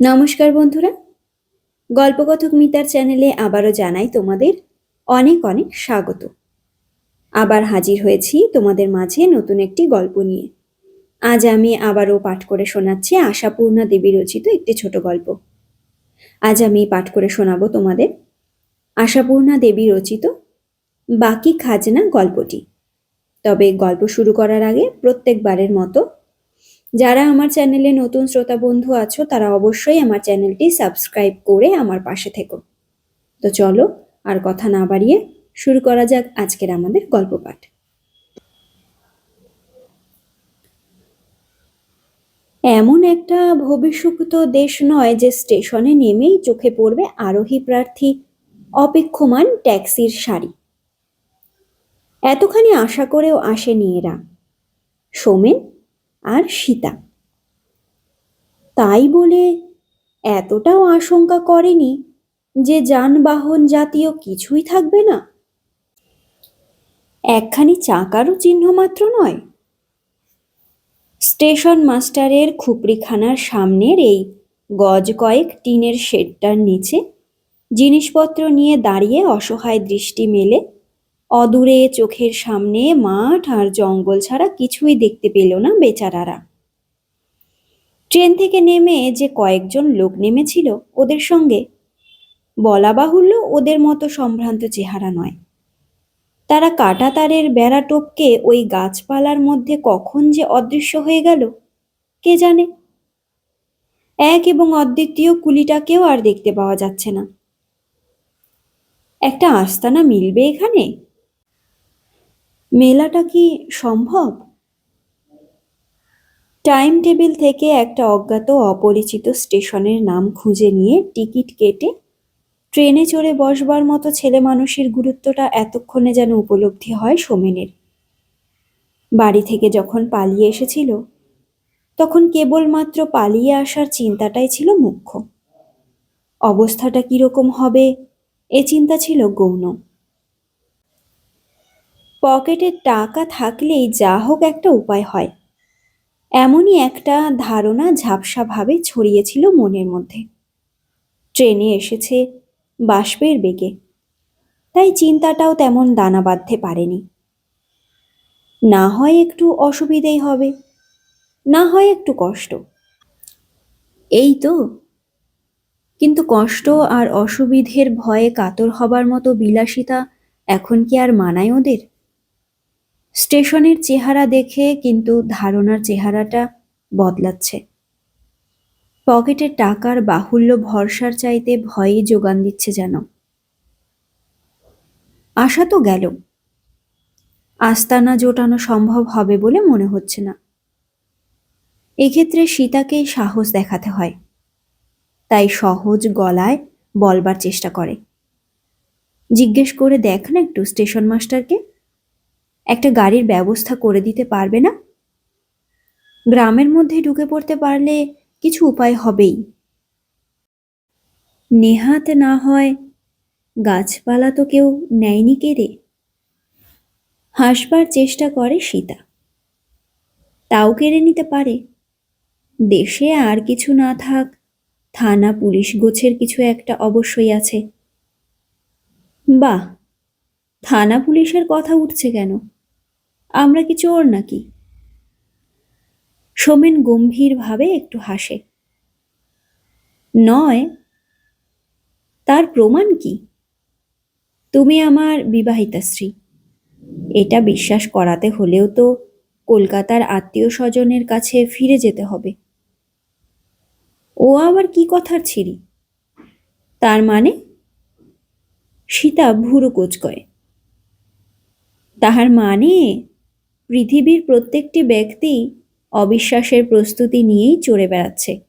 নমস্কার বন্ধুরা। গল্পকথক মিতার চ্যানেলে আবারও জানাই তোমাদের অনেক অনেক স্বাগত। আবার হাজির হয়েছি তোমাদের মাঝে নতুন একটি গল্প নিয়ে। আজ আমি আবারও পাঠ করে শোনাচ্ছি আশাপূর্ণা দেবী রচিত একটি ছোট গল্প। আজ আমি পাঠ করে শোনাবো তোমাদের আশাপূর্ণা দেবী রচিত বাকি খাজনা গল্পটি। তবে গল্প শুরু করার আগে প্রত্যেকবারের মতো যারা আমার চ্যানেলে নতুন শ্রোতা বন্ধু আছো, তারা অবশ্যই আমার চ্যানেলটি সাবস্ক্রাইব করে আমার পাশে থেকো। তো চলো, আর কথা না বাড়িয়ে শুরু করা যাক আজকের আমাদের গল্প পাঠ। এমন একটা ভবিষ্যৎ দেশ নয় যে স্টেশনে নেমেই চোখে পড়বে আরোহী প্রার্থী, অপেক্ষমান ট্যাক্সির সারি। এতখানি আশা করেও আসেনি এরা। সোমেন আর সীতা। তাই বলে এতটাও আশঙ্কা করেনি যে যানবাহন জাতীয় কিছুই থাকবে না? একখানি চাকারও চিহ্ন মাত্র নয়। স্টেশন মাস্টারের খুপড়িখানার সামনের এই গজ কয়েক টিনের শেডটার নিচে জিনিসপত্র নিয়ে দাঁড়িয়ে অসহায় দৃষ্টি মেলে অদূরে চোখের সামনে মাঠ আর জঙ্গল ছাড়া কিছুই দেখতে পেল না বেচারারা। ট্রেন থেকে নেমে যে কয়েকজন লোক নেমেছিল ওদের সঙ্গে, বলা বাহুল্য ওদের মতো সম্ভ্রান্ত চেহারা নয়। তারা কাটাতারের বেড়া টপকে ওই গাছপালার মধ্যে কখন যে অদৃশ্য হয়ে গেল, কে জানে? এক এবং অদ্বিতীয় কুলিটাকেও আর দেখতে পাওয়া যাচ্ছে না। একটা আস্তানা মিলবে এখানে? মেলাটা কি সম্ভব? টাইম টেবিল থেকে একটা অজ্ঞাত অপরিচিত স্টেশনের নাম খুঁজে নিয়ে টিকিট কেটে ট্রেনে চড়ে বসবার মতো ছেলে মানুষের গুরুত্বটা এতক্ষণে যেন উপলব্ধি হয় সোমেনের। বাড়ি থেকে যখন পালিয়ে এসেছিল, তখন কেবলমাত্র পালিয়ে আসার চিন্তাটাই ছিল মুখ্য। অবস্থাটা কীরকম হবে, এ চিন্তা ছিল গৌণ। পকেটে টাকা থাকলেই যা হোক একটা উপায় হয়। এমনই একটা ধারণা ঝাপসাভাবে ছড়িয়েছিল মনের মধ্যে। ট্রেনে এসেছে বাষ্পের বেগে। তাই চিন্তাটাও তেমন দানা বাঁধতে পারেনি। না হয় একটু অসুবিধেই হবে, না হয় একটু কষ্ট। এই তো। কিন্তু কষ্ট আর অসুবিধের ভয়ে কাতর হবার মতো বিলাসিতা এখন কি আর মানায় ওদের? স্টেশনের চেহারা দেখে কিন্তু ধারণার চেহারাটা বদলাচ্ছে। পকেটে টাকার বাহুল্য ভরসার চাইতে ভয়ই যোগান দিচ্ছে যেন। আশা তো গেল। আস্তানা জোটানো সম্ভব হবে বলে মনে হচ্ছে না। এক্ষেত্রে সীতাকেই সাহস দেখাতে হয়। তাই সহজ গলায় বলবার চেষ্টা করে। জিজ্ঞেস করে দেখ না একটু স্টেশন মাস্টারকে। একটা গাড়ির ব্যবস্থা করে দিতে পারবে না? গ্রামের মধ্যে ঢুকে পড়তে পারলে কিছু উপায় হবেই। নেহাত না হয় গাছপালা তো কেউ নেয়নি কেড়ে হাসবার চেষ্টা করে সীতা। তাও কেড়ে নিতে পারে। দেশে আর কিছু না থাক, থানা পুলিশ গোছের কিছু একটা অবশ্যই আছে। বাহ! থানা পুলিশের কথা উঠছে কেন? আমরা কি চোর নাকি? সোমেন গম্ভীরভাবে একটু হাসে। নয়, তার প্রমাণ কি? তুমি আমার বিবাহিতা স্ত্রী। এটা বিশ্বাস করাতে হলেও তো কলকাতার আত্মীয় স্বজনের কাছে ফিরে যেতে হবে। ও আবার কি কথার ছিরি? তার মানে? সীতা ভুরু কোচকয়। তাহার মানে পৃথিবীর প্রত্যেকটি ব্যক্তি অবিশ্বাসের প্রস্তুতি নিয়েই চড়ে বেড়াচ্ছে।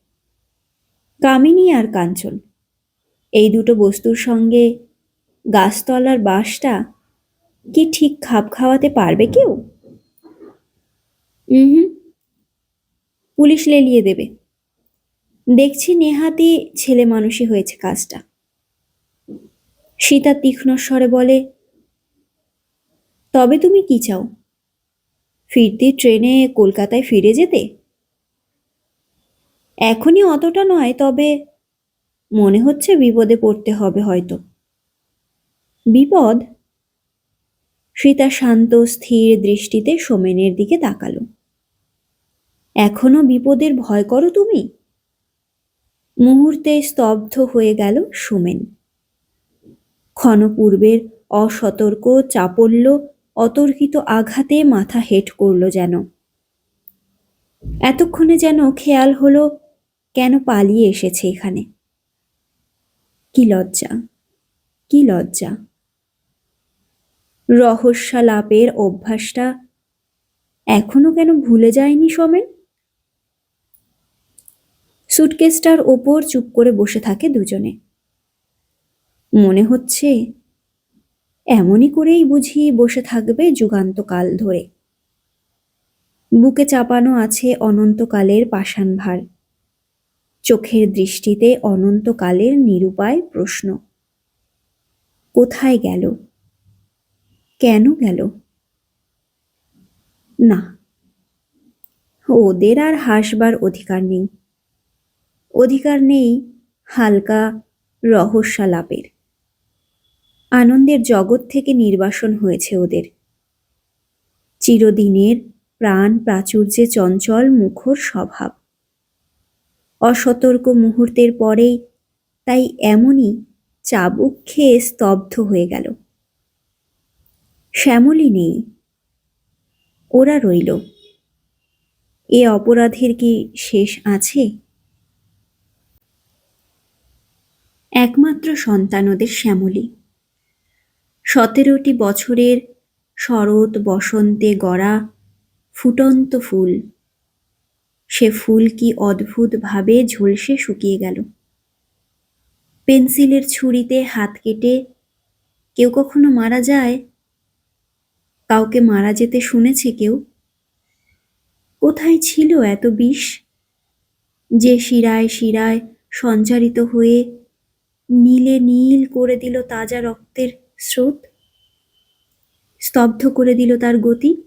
কামিনী আর কাঞ্চন এই দুটো বস্তুর সঙ্গে গাছতলার বাঁশটা কি ঠিক খাপ খাওয়াতে পারবে কেউ? হুম। পুলিশ লেলিয়ে দেবে। দেখছি নেহাতি ছেলে মানুষই হয়েছে কাজটা। সীতা তীক্ষ্ণ স্বরে বলে তবে তুমি কি চাও? ফিরতি ট্রেনে কলকাতায় ফিরে যেতে? এখনই অতটা নয়, তবে মনে হচ্ছে বিপদে পড়তে হবে হয়তো। বিপদ? সীতা শান্ত, স্থির দৃষ্টিতে সোমেনের দিকে তাকালো। এখনও বিপদের ভয় করো তুমি? মুহূর্তে স্তব্ধ হয়ে গেল সোমেন। ক্ষণপূর্বের অসতর্ক, চাপল্য অতর্কিত আঘাতে মাথা হেট করল যেন। এতক্ষণে যেন খেয়াল হলো, কেন পালিয়ে এসেছে এখানে। কি লজ্জা কি লজ্জা। রহস্যালাপের অভ্যাসটা এখনও কেন ভুলে যায়নি সোমেন? সুটকেসটার ওপর চুপ করে বসে থাকে দুজনে। মনে হচ্ছে এমনই করেই বুঝি বসে থাকবে যুগান্তকাল ধরে। বুকে চাপানো আছে অনন্তকালের পাষাণ ভার চোখের দৃষ্টিতে অনন্তকালের নিরুপায় প্রশ্ন। কোথায় গেল? কেন গেল? না, ওদের আর হাসবার অধিকার নেই। অধিকার নেই হালকা রহস্যালাপের। আনন্দের জগৎ থেকে নির্বাসন হয়েছে ওদের। চিরদিনের প্রাণ প্রাচুর্যে চঞ্চল মুখর স্বভাব। অসতর্ক মুহূর্তের পরেই তাই এমনই চাবুক খেয়ে স্তব্ধ হয়ে গেল। শ্যামলী নেই, ওরা রইল। এ অপরাধের কি শেষ আছে? একমাত্র সন্তান ওদের শ্যামলী। সতেরোটি বছরের শরৎ বসন্তে গড়া ফুটন্ত ফুল। সে ফুল কি অদ্ভুতভাবে ঝলসে শুকিয়ে গেল। পেন্সিলের ছুরিতে হাত কেটে কেউ কখনো মারা যায়? কাউকে মারা যেতে শুনেছে কেউ? কোথায় ছিল এত বিষ? যে শিরায় শিরায় সঞ্চারিত হয়ে নীলে নীল করে দিল তাজা রক্তের স্রোত স্তব্ধ করে দিল তার গতি।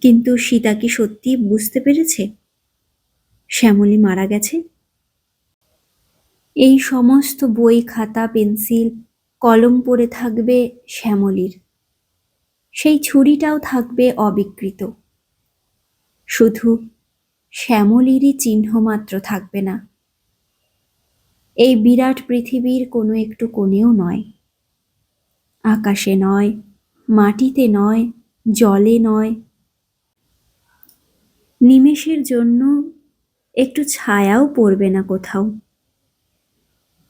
কিন্তু সীতা কি সত্যি বুঝতে পেরেছে? শ্যামলী মারা গেছে? এই সমস্ত বই, খাতা, পেন্সিল, কলম পড়ে থাকবে শ্যামলীর। সেই ছুরিটাও থাকবে অবিকৃত। শুধু শ্যামলীরই চিহ্ন মাত্র থাকবে না। এই বিরাট পৃথিবীর কোনো একটু কোণেও নয়। আকাশে নয়, মাটিতে নয়, জলে নয়। নিমেষের জন্য একটু ছায়াও পড়বে না কোথাও।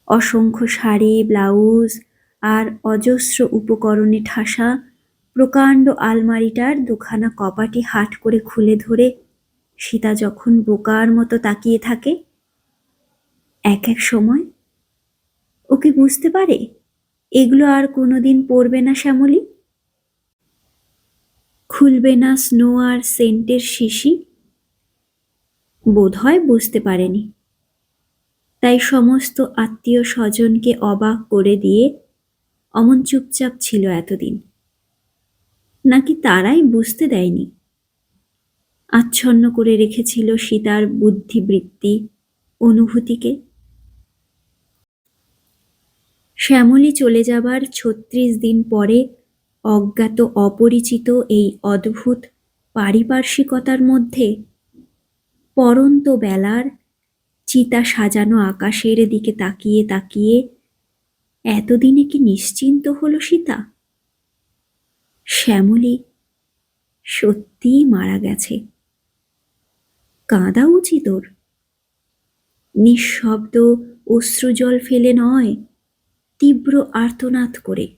অসংখ্য শাড়ি, ব্লাউজ আর অজস্র উপকরণে ঠাসা প্রকাণ্ড আলমারিটার দুখানা কপাটি হাট করে খুলে ধরে সীতা যখন বোকার মতো তাকিয়ে থাকে এক এক সময় ওকে বুঝতে পারে? এগুলো আর কোনোদিন পড়বে না শ্যামলী? খুলবে না স্নো আর সেন্টের শিশি? বোধহয় বুঝতে পারেনি। তাই সমস্ত আত্মীয় স্বজনকে অবাক করে দিয়ে অমন চুপচাপ ছিল এতদিন। নাকি তারাই বুঝতে দেয়নি? আচ্ছন্ন করে রেখেছিল সীতার বুদ্ধিবৃত্তি, অনুভূতিকে। শ্যামলী চলে যাবার ছত্রিশ দিন পরে অজ্ঞাত অপরিচিত এই অদ্ভুত পারিপার্শ্বিকতার মধ্যে পরন্ত বেলার চিতা সাজানো আকাশের দিকে তাকিয়ে তাকিয়ে, এতদিনে কি নিশ্চিন্ত হলো সীতা? শ্যামলী সত্যিই মারা গেছে। কাঁদা উচিত ওর। নিঃশব্দ অশ্রুজল ফেলে নয় তীব্র আর্তনাদ করে।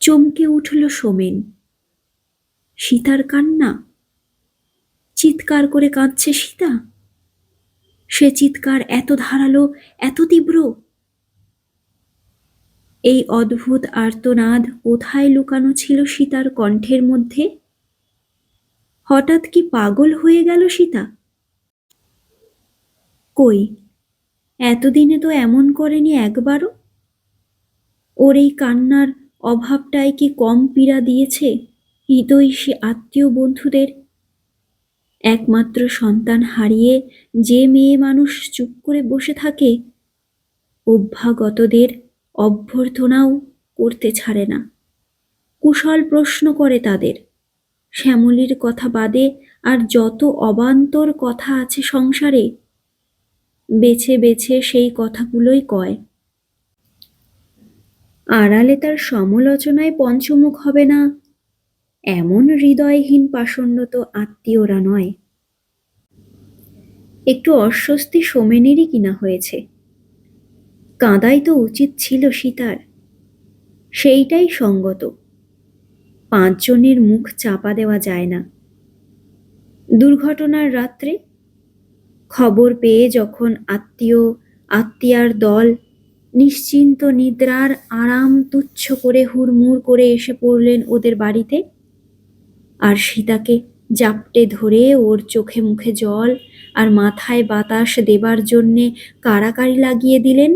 চমকে উঠল সোমেন। সীতার কান্না? চিৎকার করে কাঁদছে সীতা? সে চিৎকার এত ধারালো, এত তীব্র? এই অদ্ভুত আর্তনাদ কোথায় লুকানো ছিল সীতার কণ্ঠের মধ্যে? হঠাৎ কি পাগল হয়ে গেল সীতা? কই? এতদিনে তো এমন করেনি একবারও? ওর এই কান্নার অভাবটাই কি কম পীড়া দিয়েছে হৃদয়সী আত্মীয় বন্ধুদের? একমাত্র সন্তান হারিয়ে যে মেয়ে মানুষ চুপ করে বসে থাকে, অভ্যাগতদের অভ্যর্থনাও করতে ছাড়ে না। কুশল প্রশ্ন করে তাদের। শ্যামলীর কথা বাদে আর যত অবান্তর কথা আছে সংসারে বেছে বেছে সেই কথাগুলোই কয়। আড়ালে তার সমালোচনায় পঞ্চমুখ হবে না, এমন হৃদয়হীন পাষণ্ড তো আত্মীয়রা নয়। একটু অস্বস্তি সোমেনেরই কিনা হয়েছে। কাঁদাই তো উচিত ছিল সীতার, সেইটাই সঙ্গত। পাঁচজনের মুখ চাপা দেওয়া যায় না। দুর্ঘটনার রাত্রে খবর পেয়ে যখন আত্মীয়, আত্মীয়ার দল নিশ্চিন্ত নিদ্রার আরাম তুচ্ছ করে হুড়মুড় করে এসে পড়লেন ওদের বাড়িতে, আর সীতাকে জাপটে ধরে ওর চোখে মুখে জল আর মাথায় বাতাস দেবার জন্যে কাড়াকাড়ি লাগিয়ে দিলেন,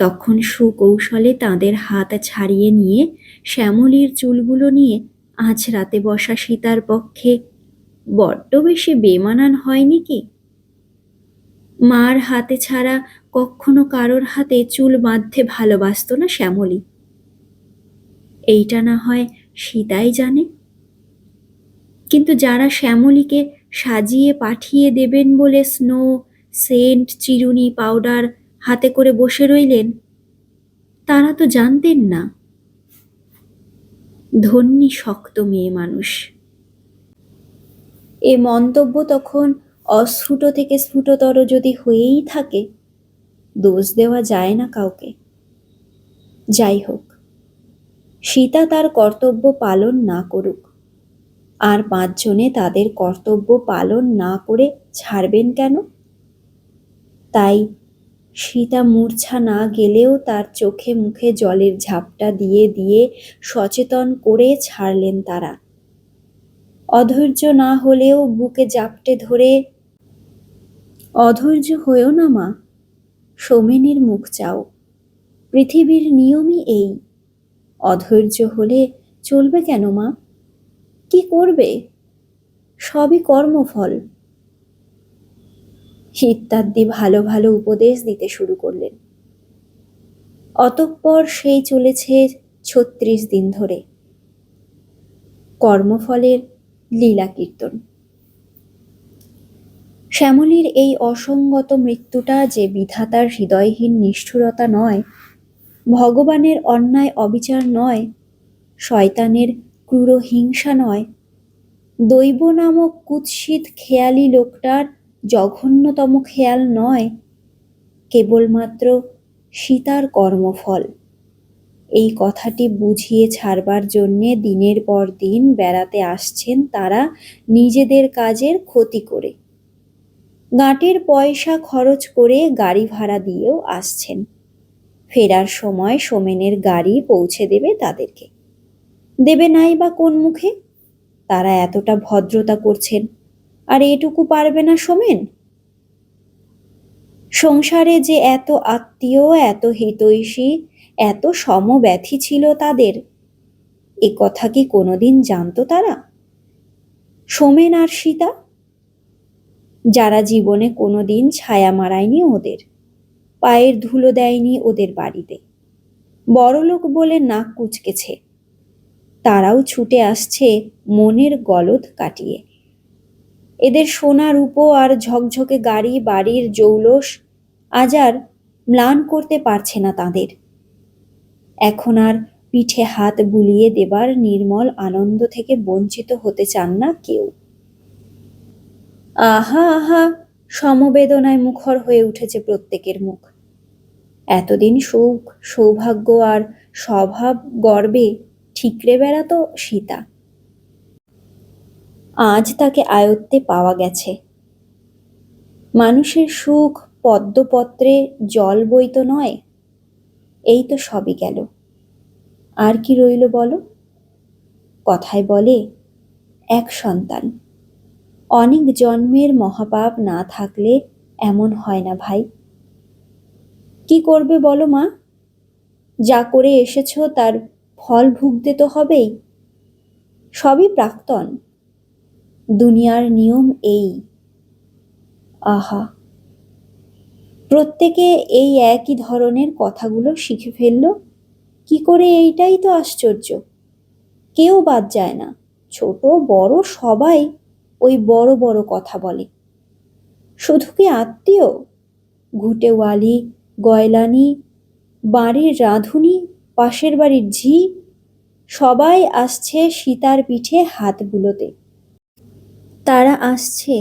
তখন সুকৌশলে তাদের হাত ছাড়িয়ে নিয়ে শ্যামলীর চুলগুলো নিয়ে আজ রাতে বসা সীতার পক্ষে বড্ড বেশি বেমানান হয়নি কি? মার হাতে ছাড়া কখনো কারোর হাতে চুল বাঁধতে ভালোবাসত না শ্যামলী। এইটা না হয় সীতাই জানে। কিন্তু যারা শ্যামলীকে সাজিয়ে পাঠিয়ে দেবেন বলে স্নো, সেন্ট, চিরুনি, পাউডার হাতে করে বসে রইলেন, তারা তো জানতেন না। ধন্যী শক্ত মেয়ে মানুষ। এ মন্তব্য তখন অস্ফুট থেকে স্ফুটতর যদি হয়েই থাকে, দোষ দেওয়া যায় না কাউকে। যাই হোক, সীতা তার কর্তব্য পালন না করুক, আর পাঁচজনে তাদের কর্তব্য পালন না করে ছাড়বেন কেন? তাই সীতা মূর্ছা না গেলেও তার চোখে মুখে জলের ঝাপটা দিয়ে দিয়ে সচেতন করে ছাড়লেন তারা। অধৈর্য না হলেও বুকে জাপটে ধরে, অধৈর্য হয়েও না মা, সোমেনের মুখ চাও। পৃথিবীর নিয়মই এই। অধৈর্য হলে চলবে কেন মা? কি করবে? সবই কর্মফল। ইত্যাদি ভালো ভালো উপদেশ দিতে শুরু করলেন। অতঃপর সেই চলেছে ছত্রিশ দিন ধরে। কর্মফলের লীলা কীর্তন শ্যামলীর এই অসঙ্গত মৃত্যুটা যে বিধাতার হৃদয়হীন নিষ্ঠুরতা নয়, ভগবানের অন্যায় অবিচার নয়, শয়তানের ক্রূর হিংসা নয়, দৈব নামক কুৎসিত খেয়ালি লোকটার জঘন্যতম খেয়াল নয়, কেবলমাত্র সীতার কর্মফল। এই কথাটি বুঝিয়ে ছাড়বার জন্যে দিনের পর দিন বেড়াতে আসছেন তারা নিজেদের কাজের ক্ষতি করে। গাঁটের পয়সা খরচ করে গাড়ি ভাড়া দিয়েও আসছেন। ফেরার সময় সোমেনের গাড়ি পৌঁছে দেবে তাদেরকে। দেবে নাই বা কোন মুখে? তারা এতটা ভদ্রতা করছেন, আর এটুকু পারবে না সোমেন? সংসারে যে এত আত্মীয়, এত হিতৈষী এত সমব্যথী ছিল তাদের। এ কথা কি কোনোদিন জানতো তারা? সোমেন আর সীতা? যারা জীবনে কোনোদিন ছায়া মারায়নি ওদের, পায়ের ধুলো দেয়নি ওদের বাড়িতে। বড়লোক বলে নাক কুচকেছে। তারাও ছুটে আসছে মনের গলদ কাটিয়ে। এদের সোনা রূপো আর ঝকঝকে গাড়ি, বাড়ির জৌলস আজ আর ম্লান করতে পারছে না তাদের। এখন আর পিঠে হাত বুলিয়ে দেবার নির্মল আনন্দ থেকে বঞ্চিত হতে চান না কেউ। আহা আহা, সমবেদনায় মুখর হয়ে উঠেছে প্রত্যেকের মুখ। এতদিন সুখ, সৌভাগ্য আর স্বভাব গর্বে ঠিকরে বেড়াতো সীতা। আজ তাকে আয়ত্তে পাওয়া গেছে। মানুষের সুখ পদ্মপত্রে জল বইত নয় এই তো সবই গেল। আর কি রইল বলো? কথায় বলে, এক সন্তান। অনেক জন্মের মহাপাপ না থাকলে এমন হয় না ভাই। কি করবে বলো মা? যা করে এসেছ তার ফল ভুগতে তো হবেই। সবই প্রাক্তন। দুনিয়ার নিয়ম এই। আহা! প্রত্যেকে এই একই ধরনের কথাগুলো শিখে ফেলল। কি করে এইটাই তো আশ্চর্য। কেউ বাদ যায় না। ছোট, বড় সবাই ওই বড় বড় কথা বলে। শুধু কি আত্মীয়? ঘুটেওয়ালি গয়লানি, বাড়ির রাঁধুনি, পাশের বাড়ির ঝি, সবাই আসছে সীতার পিঠে হাত বুলোতে তারা আসছে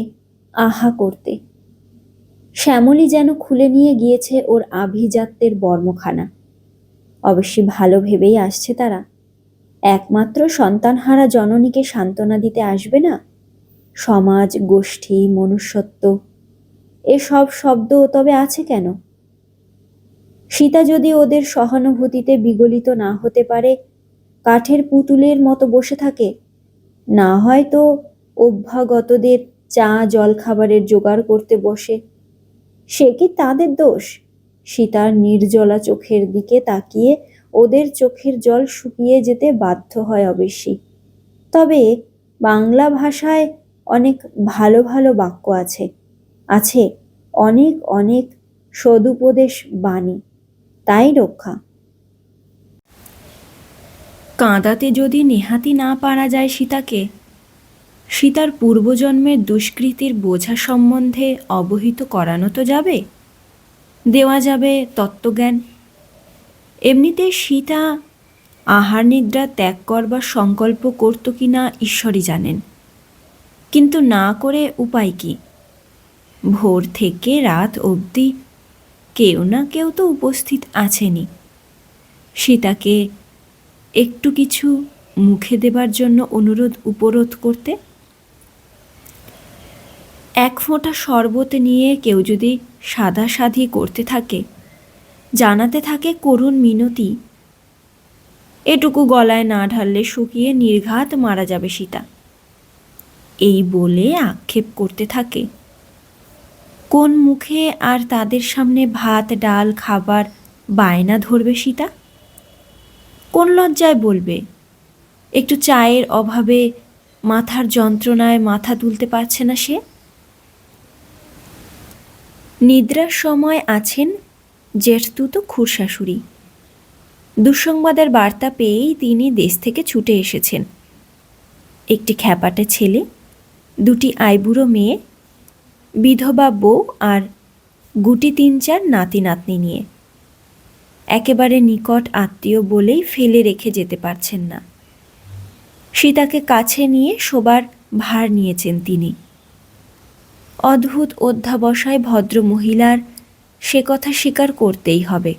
আহা করতে। শ্যামলী যেন খুলে নিয়ে গিয়েছে ওর আভিজাত্যের বর্মখানা। অবশ্যই ভালো ভেবেই আসছে তারা। একমাত্র সন্তানহারা জননীকে সান্ত্বনা দিতে আসবে না? সমাজ, গোষ্ঠী, মনুষ্যত্ব, এসব শব্দ তবে আছে কেন? সীতা যদি ওদের সহানুভূতিতে বিগলিত না হতে পারে, কাঠের পুতুলের মতো বসে থাকে, না হয়তো অভ্যাগতদের চা জল খাবারের জোগাড় করতে বসে সে কি তাদের দোষ? সীতার নির্জলা চোখের দিকে তাকিয়ে ওদের চোখের জল শুকিয়ে যেতে বাধ্য হয় অবশ্যই তবে বাংলা ভাষায় অনেক ভালো ভালো বাক্য আছে। আছে অনেক অনেক সদুপদেশ বাণী। তাই রক্ষা। কাঁদাতে যদি নেহাতি না পারা যায় সীতাকে সীতার পূর্বজন্মের দুষ্কৃতির বোঝা সম্বন্ধে অবহিত করানো তো যাবে? দেওয়া যাবে তত্ত্বজ্ঞান। এমনিতে সীতা আহার নিদ্রা ত্যাগ করবার সংকল্প করত কি না ঈশ্বরই জানেন। কিন্তু না করে উপায় কি? ভোর থেকে রাত অবধি কেউ না কেউ তো উপস্থিত আছেনি সীতাকে একটু কিছু মুখে দেবার জন্য অনুরোধ উপরোধ করতে এক ফোঁটা শরবত নিয়ে কেউ যদি সাদাসাধি করতে থাকে, জানাতে থাকে, করুণ মিনতি। এটুকু গলায় না ঢাললে শুকিয়ে নির্ঘাত মারা যাবে সীতা। এই বলে আক্ষেপ করতে থাকে। কোন মুখে আর তাদের সামনে ভাত, ডাল, খাবার, বায়না ধরবে সীতা? কোন লজ্জায় বলবে, একটু চায়ের অভাবে মাথার যন্ত্রণায় মাথা তুলতে পারছে না সে? নিদ্রার সময় আছেন জেঠতুত খুরশাশুড়ি। দুঃসংবাদের বার্তা পেয়েই তিনি দেশ থেকে ছুটে এসেছেন। একটি খ্যাপাটে ছেলে, দুটি আইবুড়ো মেয়ে, বিধবা বউ আর গুটি তিন চার নাতি নাতনি নিয়ে। একেবারে নিকট আত্মীয় বলেই ফেলে রেখে যেতে পারছেন না। সীতাকে কাছে নিয়ে শোবার ভার নিয়েছেন তিনি। অদ্ভুত অধ্যাবসায় ভদ্র মহিলার সে কথা স্বীকার করতেই হবে।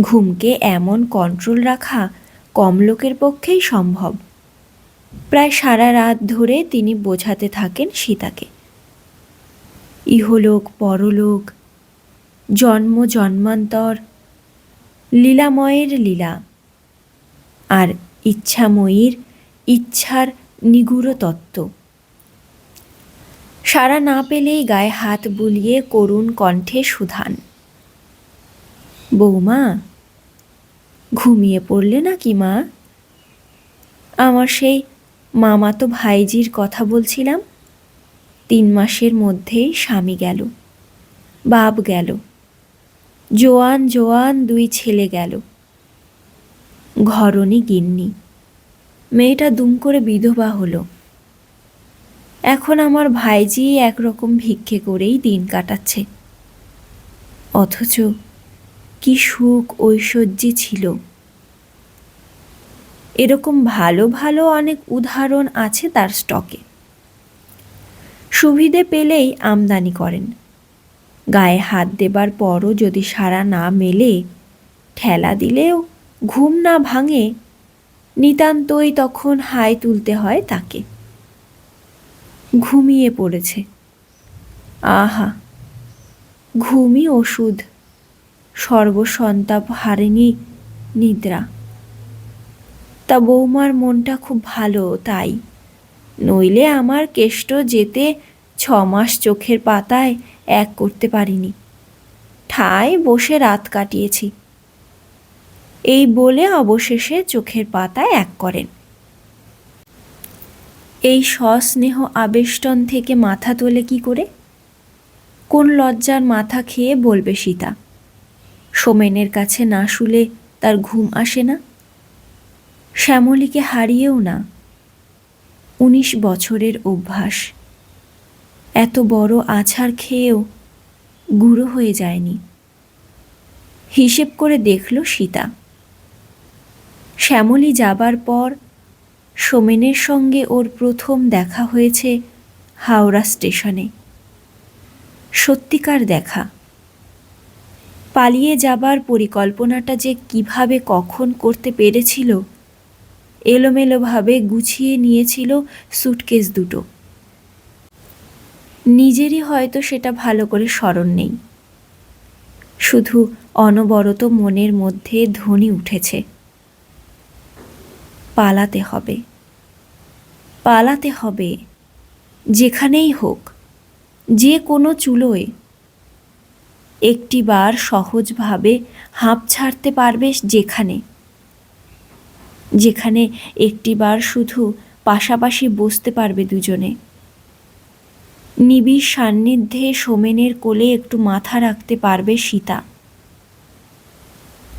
ঘুমকে এমন কন্ট্রোল রাখা কম লোকের পক্ষেই সম্ভব। প্রায় সারা রাত ধরে তিনি বোঝাতে থাকেন সীতাকে। ইহলোক, পরলোক, জন্ম, জন্মান্তর, লীলাময়ের লীলা আর ইচ্ছাময়ীর ইচ্ছার নিগুড় তত্ত্ব। সারা না পেলেই গায়ে হাত বুলিয়ে করুণ কণ্ঠে সুধান। বৌমা, ঘুমিয়ে পড়লে নাকি মা? আমার সেই মামাতো ভাইজির কথা বলছিলাম। তিন মাসের মধ্যেই স্বামী গেল, বাপ গেল, জোয়ান জোয়ান দুই ছেলে গেল। ঘরণী গিন্নি, মেয়েটা দুম করে বিধবা হলো। এখন আমার ভাইজি একরকম ভিক্ষে করেই দিন কাটাচ্ছে। অথচ কি সুখ ঐশ্বর্যে ছিল। এরকম ভালো ভালো অনেক উদাহরণ আছে তার স্টকে। সুবিধে পেলেই আমদানি করেন। গায়ে হাত দেবার পরও যদি সারা না মেলে, ঠেলা দিলেও ঘুম না ভাঙে, নিতান্তই তখন হাই তুলতে হয় তাকে। ঘুমিয়ে পড়েছে। আহা, ঘুমই ওষুধ। সর্বসন্তাপ হারেনি নিদ্রা। তা বৌমার মনটা খুব ভালো, তাই। নইলে আমার কেষ্ট যেতে ছ মাস চোখের পাতায় এক করতে পারিনি। ঠায় বসে রাত কাটিয়েছি। এই বলে অবশেষে চোখের পাতায় এক করেন। এই সস্নেহ আবেষ্টন থেকে মাথা তোলে কি করে? কোন লজ্জার মাথা খেয়ে বলবে সীতা? সোমেনের কাছে না শুলে তার ঘুম আসে না? শ্যামলীকে হারিয়েও না? উনিশ বছরের অভ্যাস। এত বড় আছাড় খেয়েও গুঁড়ো হয়ে যায়নি। হিসেব করে দেখল সীতা। শ্যামলী যাবার পর সোমেনের সঙ্গে ওর প্রথম দেখা হয়েছে হাওড়া স্টেশনে। সত্যিকার দেখা। পালিয়ে যাবার পরিকল্পনাটা যে কীভাবে কখন করতে পেরেছিল, এলোমেলোভাবে গুছিয়ে নিয়েছিল সুটকেস দুটো। নিজেরই হয়তো সেটা ভালো করে স্মরণ নেই। শুধু অনবরত মনের মধ্যে ধ্বনি উঠেছে। পালাতে হবে। পালাতে হবে, যেখানেই হোক, যে কোনো চুলোয়। একটিবার সহজভাবে হাঁপ ছাড়তে পারবে যেখানে। যেখানে একটিবার শুধু পাশাপাশি বসতে পারবে দুজনে। নিবিড় সান্নিধ্যে সোমেনের কোলে একটু মাথা রাখতে পারবে সীতা।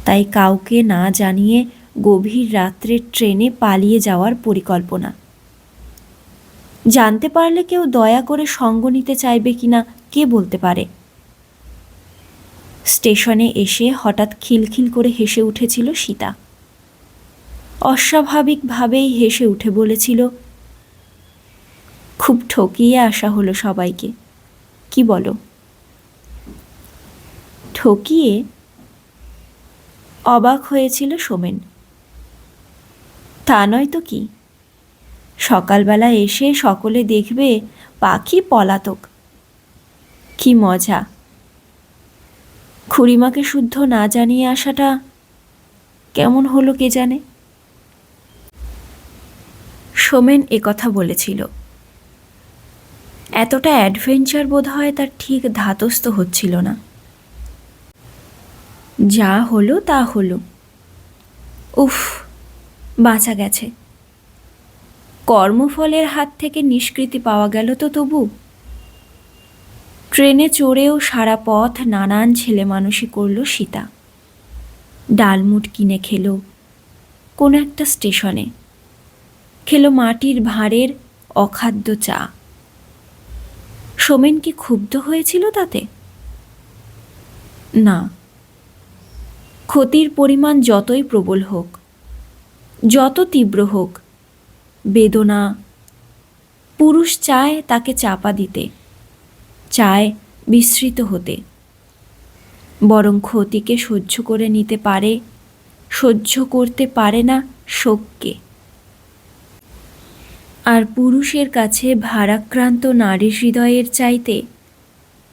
তাই কাউকে না জানিয়ে গভীর রাত্রের ট্রেনে পালিয়ে যাওয়ার পরিকল্পনা। জানতে পারলে কেউ দয়া করে সঙ্গ নিতে চাইবে কিনা কে বলতে পারে? স্টেশনে এসে হঠাৎ খিলখিল করে হেসে উঠেছিল সীতা। অস্বাভাবিকভাবেই হেসে উঠে বলেছিল, খুব ঠকিয়ে আসা হলো সবাইকে। কি বলো? ঠকিয়ে? অবাক হয়েছিল সোমেন। তা নয় তো কি? সকালবেলা এসে সকলে দেখবে পাখি পলাতক। কি মজা। খুড়িমাকে শুদ্ধ না জানিয়ে আসাটা কেমন হলো কে জানে? সোমেন কথা বলেছিল। এতটা অ্যাডভেঞ্চার বোধ হয় তার ঠিক ধাতস্থ হচ্ছিল না। যা হলো তা হলো। উফ, বাঁচা গেছে। কর্মফলের হাত থেকে নিষ্কৃতি পাওয়া গেল তো তবু? ট্রেনে চড়েও সারা পথ নানান ছেলে মানুষই করল সীতা। ডালমুট কিনে খেলো কোনো একটা স্টেশনে। খেলো মাটির ভাঁড়ের অখাদ্য চা। সোমেন কি ক্ষুব্ধ হয়েছিল তাতে? না। ক্ষতির পরিমাণ যতই প্রবল হোক, যত তীব্র হোক বেদনা। পুরুষ চায় তাকে চাপা দিতে, চায় বিস্মৃত হতে। বরং ক্ষতিকে সহ্য করে নিতে পারে, সহ্য করতে পারে না শোককে। আর পুরুষের কাছে ভারাক্রান্ত নারী হৃদয়ের চাইতে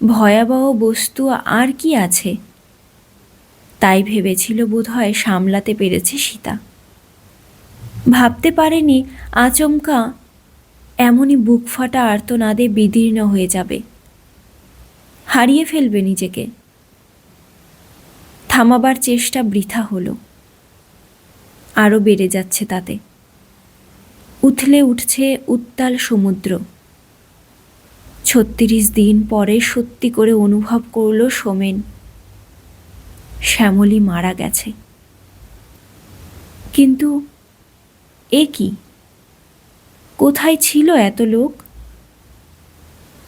ভয়াবহ বস্তু আর কি আছে? তাই ভেবেছিল বোধহয় সামলাতে পেরেছে সীতা। ভাবতে পারেনি আচমকা এমনই বুক ফাটা আর্তনাদে বিদীর্ণ হয়ে যাবে। হারিয়ে ফেলবে নিজেকে। থামাবার চেষ্টা বৃথা হলো। আরও বেড়ে যাচ্ছে তাতে। উথলে উঠছে উত্তাল সমুদ্র। ছত্রিশ দিন পরে সত্যি করে অনুভব করল সোমেন। শ্যামলী মারা গেছে। কিন্তু এ কি? কোথায় ছিল এত লোক?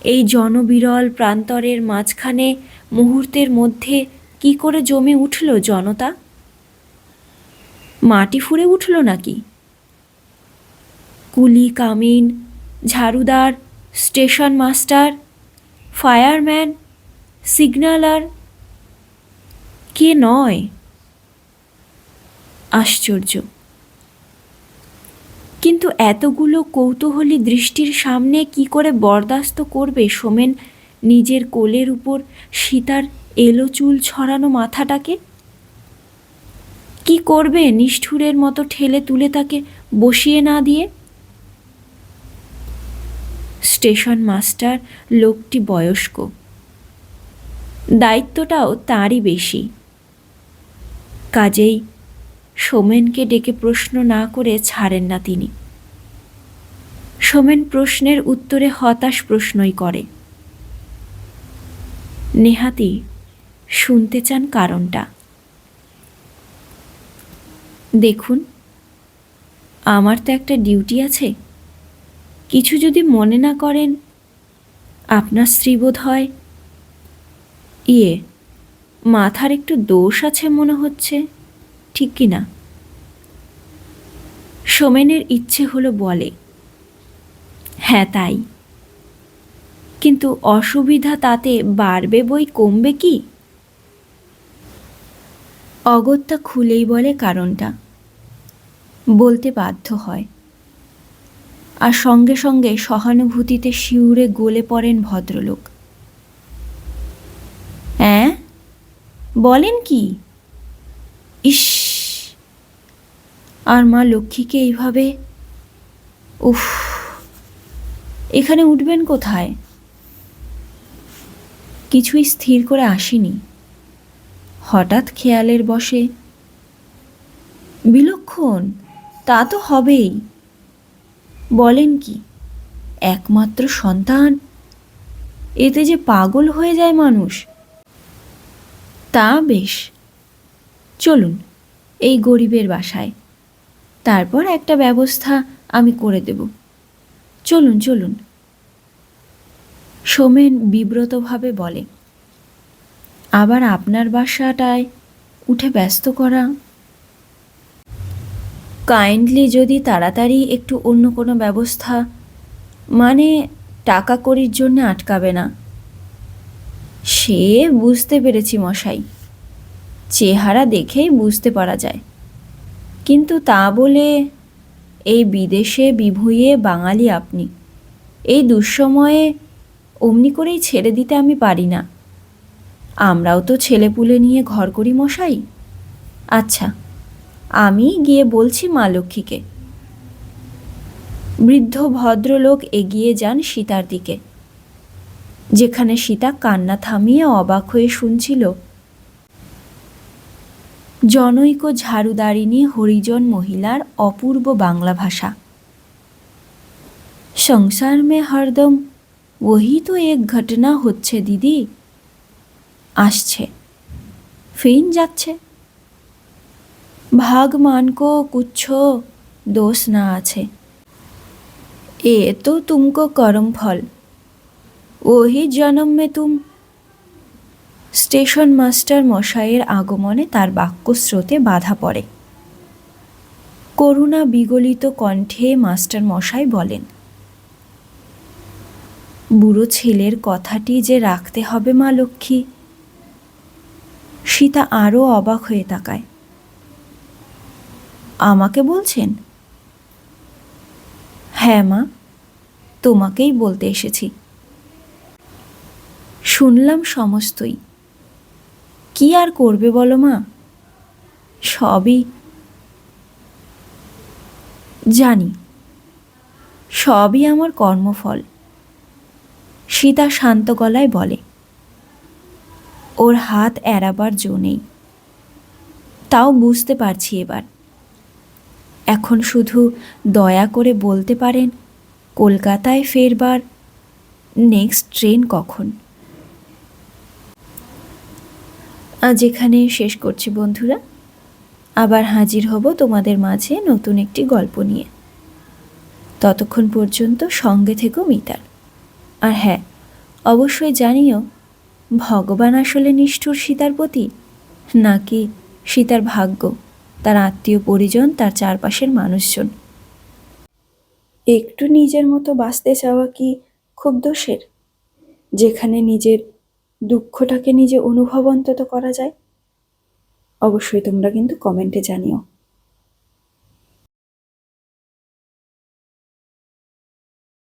এই জনবিরল প্রান্তরের মাঝখানে মুহূর্তের মধ্যে কি করে জমে উঠল জনতা? মাটি ফুঁড়ে উঠল নাকি? কুলি, কামিন, ঝাড়ুদার, স্টেশন মাস্টার, ফায়ারম্যান সিগন্যালার কে নয়? আশ্চর্য। কিন্তু এতগুলো কৌতূহলী দৃষ্টির সামনে কি করে বরদাস্ত করবে সোমেন নিজের কোলের উপর সীতার এলো চুল ছড়ানো মাথাটাকে? কি করবে নিষ্ঠুরের মতো ঠেলে তুলে তাকে বসিয়ে না দিয়ে? স্টেশন মাস্টার, লোকটি বয়স্ক। দায়িত্বটাও তারই বেশি। কাজেই সোমেনকে ডেকে প্রশ্ন না করে ছাড়েন না তিনি। সোমেন প্রশ্নের উত্তরে হতাশ প্রশ্নই করে। নেহাতি, শুনতে চান কারণটা। দেখুন, আমার তো একটা ডিউটি আছে। কিছু যদি মনে না করেন, আপনার স্ত্রী বোধ হয়। ইয়ে মাথার একটু দোষ আছে মনে হচ্ছে। ঠিক কি না সোমেনের ইচ্ছে হলো বলে হ্যাঁ তাই। কিন্তু অসুবিধা তাতে বাড়বে বই কমবে কি? অগত্যা খুলেই বলে কারণটা। বলতে বাধ্য হয়। আর সঙ্গে সঙ্গে সহানুভূতিতে শিউরে গলে পড়েন ভদ্রলোক। হ্যাঁ বলেন কি? ইস আর মা লক্ষ্মীকে এইভাবে, উফ, এখানে উঠবেন কোথায়? কিছুই স্থির করে আসিনি। হঠাৎ খেয়ালের বসে, বিলক্ষণ, তা তো হবেই। বলেন কি, একমাত্র সন্তান? এতে যে পাগল হয়ে যায় মানুষ? তা বেশ। চলুন, এই গরিবের বাসায়। তারপর একটা ব্যবস্থা আমি করে দেব। চলুন চলুন। সোমেন বিব্রতভাবে বলে, আবার আপনার বাসাটায় উঠে ব্যস্ত করা? কাইন্ডলি যদি তাড়াতাড়ি একটু অন্য কোনো ব্যবস্থা মানে টাকা করির জন্য আটকাবে না। সে বুঝতে পেরেছি মশাই। চেহারা দেখেই বুঝতে পারা যায়। কিন্তু তা বলে, এই বিদেশে বিভুঁইয়ে বাঙালি আপনি। এই দুঃসময়ে অমনি করেই ছেড়ে দিতে আমি পারি না। আমরাও তো ছেলেপুলে নিয়ে ঘর করি মশাই। আচ্ছা আমি গিয়ে বলছি মা লক্ষ্মীকে। বৃদ্ধ ভদ্রলোক এগিয়ে যান সীতার দিকে, যেখানে সীতা কান্না থামিয়ে অবাক হয়ে শুনছিল জনৈক ঝাড়ুদারিণী হরিজন মহিলার অপূর্ব বাংলা ভাষা। সংসার মে হরদম, ওহি তো এক ঘটনা হচ্ছে দিদি। আসছে, ফিন যাচ্ছে। ভাগমানকো কুচ্ছ দোষ না আছে। এ তো তুমকো করম ফল, ওহি জনম মে তুম স্টেশন মাস্টার মশাইয়ের আগমনে তার বাক্যস্রোতে বাধা পড়ে। করুণা বিগলিত কণ্ঠে মাস্টার মশাই বলেন, বুড়ো ছেলের কথাটি যে রাখতে হবে মা লক্ষ্মী, সীতা আরও অবাক হয়ে তাকায়। আমাকে বলছেন? হ্যাঁ মা, তোমাকেই বলতে এসেছি। শুনলাম সমস্তই। কি আর করবে বলো মা? সবই জানি। সবই আমার কর্মফল। সীতা শান্ত গলায় বলে, ওর হাত এড়াবার জো নেই। তাও বুঝতে পারছি এবার। এখন শুধু দয়া করে বলতে পারেন, কলকাতায় ফেরবার নেক্সট ট্রেন কখন? আজ এখানে শেষ করছি বন্ধুরা। আবার হাজির হব তোমাদের মাঝে নতুন একটি গল্প নিয়ে। ততক্ষণ পর্যন্ত সঙ্গে থেকো মিতার আর হ্যাঁ অবশ্যই জানিও, ভগবান আসলে নিষ্ঠুর সীতার প্রতি নাকি সীতার ভাগ্য, তার আত্মীয় পরিজন, তার চারপাশের মানুষজন? একটু নিজের মতো বাঁচতে চাওয়া কি খুব দোষের? যেখানে নিজের দুঃখটাকে নিজে অনুভব অন্তত করা যায়। অবশ্যই তোমরা কিন্তু কমেন্টে জানিও।